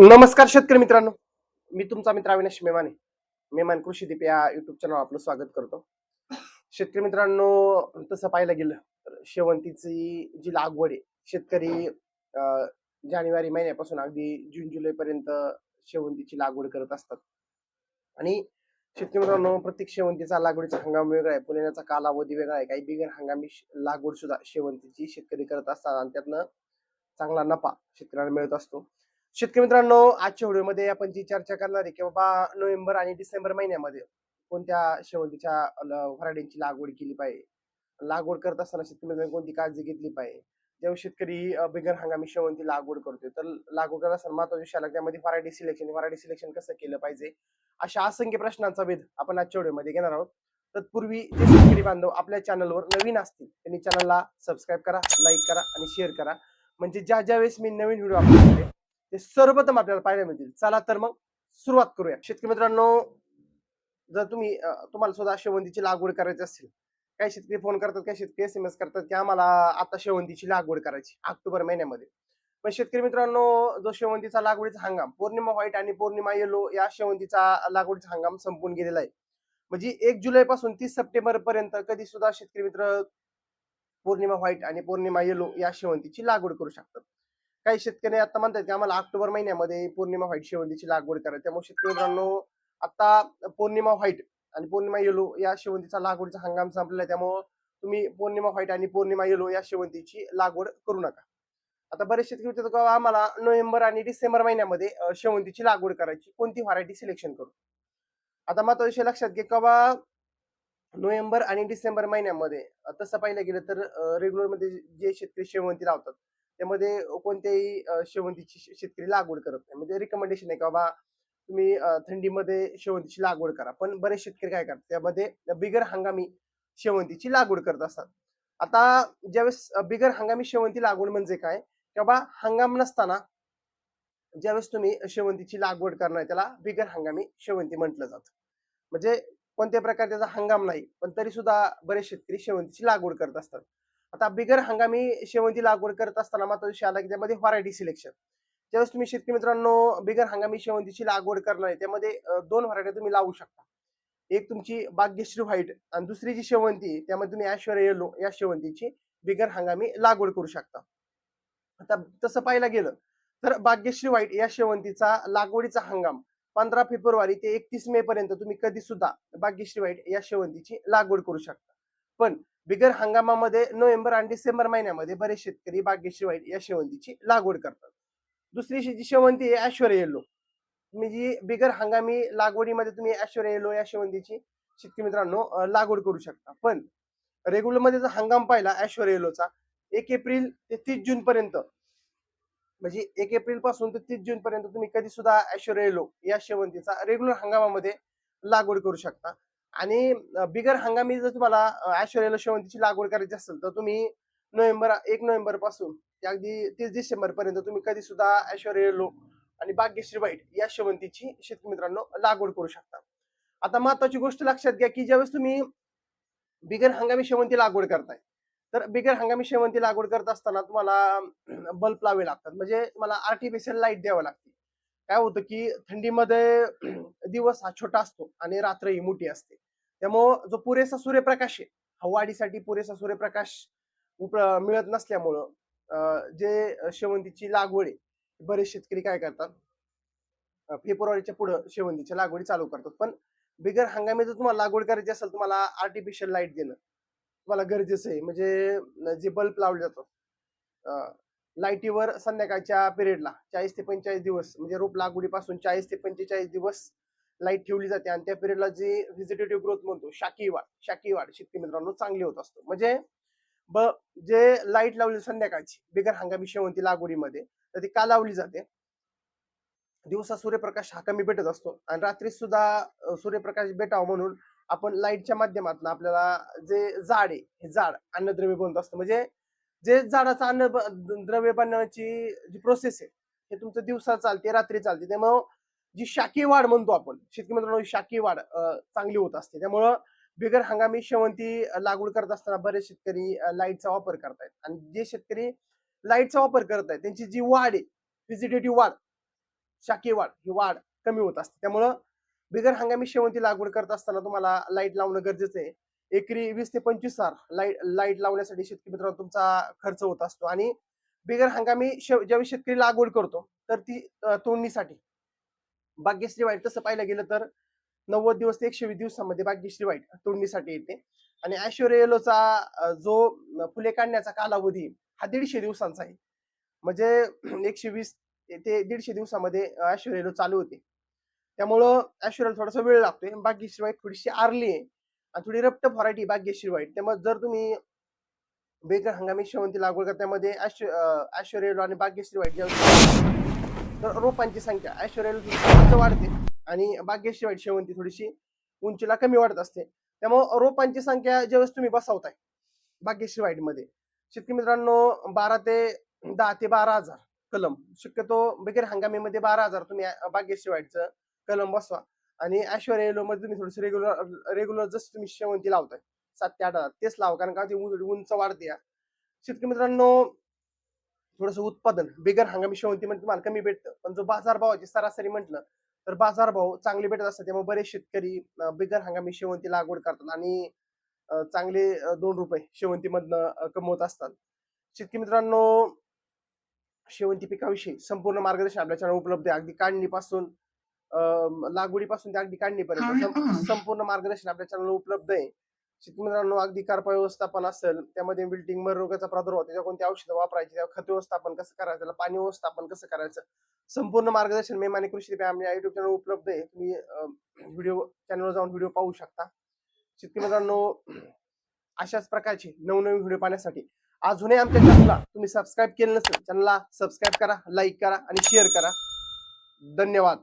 नमस्कार शेतकरी मित्रांनो. मी तुमचा मित्र अविनाश मेमाने. मेमान कृषी दीप या युट्यूब चॅनल आपलं स्वागत करतो. शेतकरी मित्रांनो तसं पाहायला गेलं तर शेवंतीची जी लागवड आहे शेतकरी जानेवारी महिन्यापासून अगदी जून जुलैपर्यंत शेवंतीची लागवड करत असतात. आणि शेतकरी मित्रांनो प्रत्येक शेवंतीचा लागवडीचा हंगाम वेगळा आहे पुण्याचा कालावधी वेगळा आहे काही बिगर हंगामी लागवड सुद्धा शेवंतीची शेतकरी करत असतात आणि त्यातनं चांगला नफा शेतकऱ्यांना मिळत असतो. शेतकरी मित्रांनो आजच्या व्हिडिओमध्ये आपण जी चर्चा करणार आहे की बाबा नोव्हेंबर आणि डिसेंबर महिन्यामध्ये कोणत्या शेवंतीच्या व्हरायटीची लागवड केली पाहिजे? लागवड करत असताना शेतकरी मित्रांनी कोणती काळजी घेतली पाहिजे? जेव्हा शेतकरी बिगर हंगामी शेवंती लागवड करतोय तर लागवड करत असताना महत्त्वाचा विषय आला त्यामध्ये व्हरायटी सिलेक्शन व्हरायटी सिलेक्शन कसं केलं पाहिजे? अशा असंख्य प्रश्नांचा वेध आपण आजच्या व्हिडिओमध्ये घेणार आहोत. तत्पूर्वी जे शेतकरी बांधव आपल्या चॅनलवर नवीन असतील त्यांनी चॅनलला सबस्क्राईब करा लाईक करा आणि शेअर करा. म्हणजे ज्या ज्या वेळेस मी नवीन व्हिडिओ अपलोड ते सर्वप्रथम आपल्याला पाहायला मिळतील. चला तर मग सुरुवात करूया. शेतकरी मित्रांनो जर तुम्ही तुम्हाला सुद्धा शेवंतीची लागवड करायची असेल काही शेतकरी फोन करतात काही शेतकरी एस एम एस करतात की आम्हाला आता शेवंतीची लागवड करायची ऑक्टोबर महिन्यामध्ये. पण शेतकरी मित्रांनो जो शेवंतीचा लागवडीचा हंगाम पौर्णिमा व्हाईट आणि पौर्णिमा येलो या शेवंतीचा लागवडीचा हंगाम संपून गेलेला आहे. म्हणजे एक जुलै पासून तीस सप्टेंबर पर्यंत कधी सुद्धा शेतकरी मित्र पौर्णिमा व्हाईट आणि पौर्णिमा येलो या शेवंतीची लागवड करू शकतात. काही शेतकरी आता म्हणतात की आम्हाला ऑक्टोबर महिन्यामध्ये पौर्णिमा व्हाईट शेवंतीची लागवड करा त्यामुळे शेतकरी मित्रांनो आता पौर्णिमा व्हाईट आणि पौर्णिमा येलो या शेवंतीचा लागवडीचा हंगाम संपलेला आहे. त्यामुळे तुम्ही पौर्णिमा व्हाईट आणि पौर्णिमा येलो या शेवंतीची लागवड करू नका. आता बरेच शेतकरी की आम्हाला नोव्हेंबर आणि डिसेंबर महिन्यामध्ये शेवंतीची लागवड करायची. कोणती व्हरायटी सिलेक्शन करू? आता मात्र विषय लक्षात घे का नोव्हेंबर आणि डिसेंबर महिन्यामध्ये. तसं पाहिलं गेलं तर रेग्युलरमध्ये जे शेतकरी शेवंती लावतात त्यामध्ये कोणत्याही शेवंतीची शेतकरी लागवड करत नाही. म्हणजे रिकमेंडेशन आहे का बाबा तुम्ही थंडीमध्ये शेवंतीची लागवड करा. पण बरेच शेतकरी काय करतात त्यामध्ये बिगर हंगामी शेवंतीची लागवड करत असतात. आता ज्यावेळेस बिगर हंगामी शेवंती लागवड म्हणजे काय? बाबा हंगाम नसताना ज्यावेळेस तुम्ही शेवंतीची लागवड करणार त्याला बिगर हंगामी शेवंती म्हटलं जातं. म्हणजे कोणत्या प्रकारे त्याचा हंगाम नाही पण तरी सुद्धा बरेच शेतकरी शेवंतीची लागवड करत असतात. आता बिगर हंगामी शेवंती लागवड करत असताना मात्र विषय आला की त्यामध्ये व्हरायटी सिलेक्शन ज्यावेळेस तुम्ही शेतकरी मित्रांनो बिगर हंगामी शेवंतीची लागवड करणार आहे त्यामध्ये दोन व्हरायटी तुम्ही लावू शकता. एक तुमची भाग्यश्री व्हाईट आणि दुसरी जी शेवंती त्यामध्ये तुम्ही ऐश्वर्य येलो या शेवंतीची बिगर हंगामी लागवड करू शकता. आता तसं पाहायला गेलं तर भाग्यश्री व्हाईट या शेवंतीचा लागवडीचा हंगाम पंधरा फेब्रुवारी ते एकतीस मे पर्यंत तुम्ही कधी सुद्धा भाग्यश्री व्हाईट या शेवंतीची लागवड करू शकता. पण बिगर हंगामामध्ये नोव्हेंबर आणि डिसेंबर महिन्यामध्ये बरेच शेतकरी भाग्यश्री या शेवंतीची लागवड करतात. दुसरी जी शेवंती आहे ऐश्वर्य येलो तुम्ही जी बिगर हंगामी लागवडीमध्ये तुम्ही ऐश्वर्य येलो या शेवंतीची शेतकरी मित्रांनो लागवड करू शकता. पण रेग्युलरमध्ये जर हंगाम पाहिला ऐश्वर्य येलोचा एक एप्रिल ते तीस जून पर्यंत म्हणजे एक एप्रिलपासून ते तीस जून पर्यंत तुम्ही कधी सुद्धा ऐश्वर्य येलो या शेवंतीचा रेग्युलर हंगामामध्ये लागवड करू शकता. आणि बिगर हंगामी जर तुम्हाला ऐश्वर्याला ऐश्वर्या शेवंतीची लागवड करायची असेल तर तुम्ही नोव्हेंबर एक नोव्हेंबरपासून ते अगदी तीस डिसेंबर पर्यंत तुम्ही कधी सुद्धा ऐश्वर्या लो आणि भाग्यश्री वाईट या शेवंतीची शेतकरी मित्रांनो लागवड करू शकता. आता महत्वाची गोष्ट लक्षात घ्या की ज्यावेळेस तुम्ही बिगर हंगामी शेवंती लागवड करताय तर बिगर हंगामी शेवंती लागवड करत असताना तुम्हाला बल्ब लावे लागतात. म्हणजे तुम्हाला आर्टिफिशियल लाइट द्यावं लागते. काय होतं की थंडीमध्ये दिवस हा छोटा असतो आणि रात्र ही मोठी असते. त्यामुळं जो पुरेसा सूर्यप्रकाश आहे हा वाढीसाठी पुरेसा सूर्यप्रकाश उप मिळत नसल्यामुळं जे शेवंतीची लागवड आहे बरेच शेतकरी काय करतात फेब्रुवारीच्या पुढं शेवंतीच्या लागवडी चालू करतात. पण बिगर हंगामी जर तुम्हाला लागवड करायची असेल तुम्हाला आर्टिफिशियल लाइट देणं तुम्हाला गरजेचं आहे. म्हणजे जे बल्ब लावले जातात लाईटीवर संध्याकाळच्या पिरियडला चाळीस ते पंचेचाळीस दिवस म्हणजे रोप लागवडीपासून चाळीस ते पंचेचाळीस दिवस लाइट ठेवली जाते आणि त्या पिरियडला जी व्हिजिटेटिव्ह ग्रोथ म्हणतो शाकी वाढ शाकी वाढ शेतकरी मित्रांनो चांगली होत असतो. म्हणजे ब जे लाइट लावली संध्याकाळची बिगर हंगामी शेवंती लागवडीमध्ये तर ती का लावली जाते? दिवसा सूर्यप्रकाश हा कमी भेटत असतो आणि रात्री सुद्धा सूर्यप्रकाश भेटावा म्हणून आपण लाईटच्या माध्यमातून आपल्याला जे जाड आहे हे जाड अन्नद्रव्य बनत असतं. म्हणजे जे झाडाचं अन्न द्रव्य बनवण्याची जी प्रोसेस आहे हे तुमचं दिवसा चालते रात्री चालते. त्यामुळं जी शाकी वाढ म्हणतो आपण शेतकरी मित्रांनो शाकी वाढ चांगली होत असते. त्यामुळं बिगर हंगामी शेवंती लागवड करत असताना बरेच शेतकरी लाईटचा वापर करतायत. आणि जे शेतकरी लाईटचा वापर करत आहेत त्यांची जी वाढ आहे व्हिजिटेटिव्ह वाढ शाकीय वाढ ही वाढ कमी होत असते. त्यामुळं बिगर हंगामी शेवंती लागवड करत असताना तुम्हाला लाइट लावणं गरजेचं आहे. एकरी वीस ते पंचवीस सार लाइट लाइट लावण्यासाठी शेतकरी मित्रांनो तुमचा खर्च होत असतो. आणि बिगर हंगामी ज्यावेळी शेतकरी लागवड करतो तर ती तोडणीसाठी. भाग्यश्री वाईट तसं पाहायला गेलं तर नव्वद दिवस ते एकशे वीस दिवसामध्ये भाग्यश्री वाईट तोडणीसाठी येते. आणि ॲश्वर्यलोचा येलोचा जो फुले काढण्याचा कालावधी हा दीडशे दिवसांचा आहे. म्हणजे एकशे वीस ते दीडशे दिवसामध्ये ॲश्वर्यलो चालू होते. त्यामुळं ऐश्वर्याला थोडासा वेळ लागतोय. भाग्यश्री वाईट थोडीशी आरली आहे. आणि थोडी रप्ट व्हरायटी भाग्यश्री वाईट त्यामुळे जर तुम्ही बेगर हंगामी शेवंती लागवड करता त्यामध्ये ॲश्वर्यलो आणि भाग्यश्री वाईट जेव्हा तर रोपांची संख्या ऐश्वर्याला वाढते आणि भाग्यश्री वाईट शेवंती थोडीशी उंचीला कमी वाढत असते. त्यामुळं रोपांची संख्या ज्यावेळेस तुम्ही बसवताय भाग्यश्री वाईटमध्ये शेतकरी मित्रांनो बारा ते दहा ते बारा हजार कलम. शक्यतो बेगर हंगामीमध्ये बारा हजार तुम्ही अं, भाग्यश्री वाईटचं कलम बसवा. आणि ऐश्वर्या मध्ये तुम्ही थोडस रेग्युलर रेग्युलर जसं तुम्ही शेवंती लावताय सात ते आठ हजार तेच लावा. कारण का ती उंच वाढते शेतकरी मित्रांनो थोडस उत्पादन बिगर हंगामी शेवंतीमध्ये म्हणजे तुम्हाला कमी भेटतं. पण जो बाजारभावाची सरासरी म्हटलं तर बाजारभाव चांगले भेटत असतात. त्यामुळे बरेच शेतकरी बिगर हंगामी शेवंती लागवड करतात आणि चांगले दोन रुपये शेवंतीमधनं कमवत असतात. शेतकरी मित्रांनो शेवंती पिकाविषयी संपूर्ण मार्गदर्शन आपल्या चॅनल उपलब्ध आहे. अगदी काढणीपासून लागवडीपासून ते अगदी काढणीपर्यंत. संपूर्ण मार्गदर्शन आपल्या चॅनल उपलब्ध आहे. मित्रांनो अगदी कार्प व्यवस्थापन असेल त्यामध्ये बिल्डिंग मर रोगाचा प्रादुर्भाव त्याच्या कोणती औषधं वापरायची त्यावर खत व्यवस्थापन कसं करायचं त्याला पाणी व्यवस्थापन कसं करायचं? संपूर्ण मार्गदर्शन मेमाने कृषी आमच्या युट्यूब चॅनल उपलब्ध आहे. तुम्ही व्हिडिओ चॅनलवर जाऊन व्हिडिओ पाहू शकता. शेतकरी मित्रांनो अशाच प्रकारचे नवनवीन व्हिडिओ पाहण्यासाठी अजूनही आमच्या चॅनलला तुम्ही सबस्क्राईब केलं नसेल चॅनलला सबस्क्राईब करा लाईक करा आणि शेअर करा. धन्यवाद.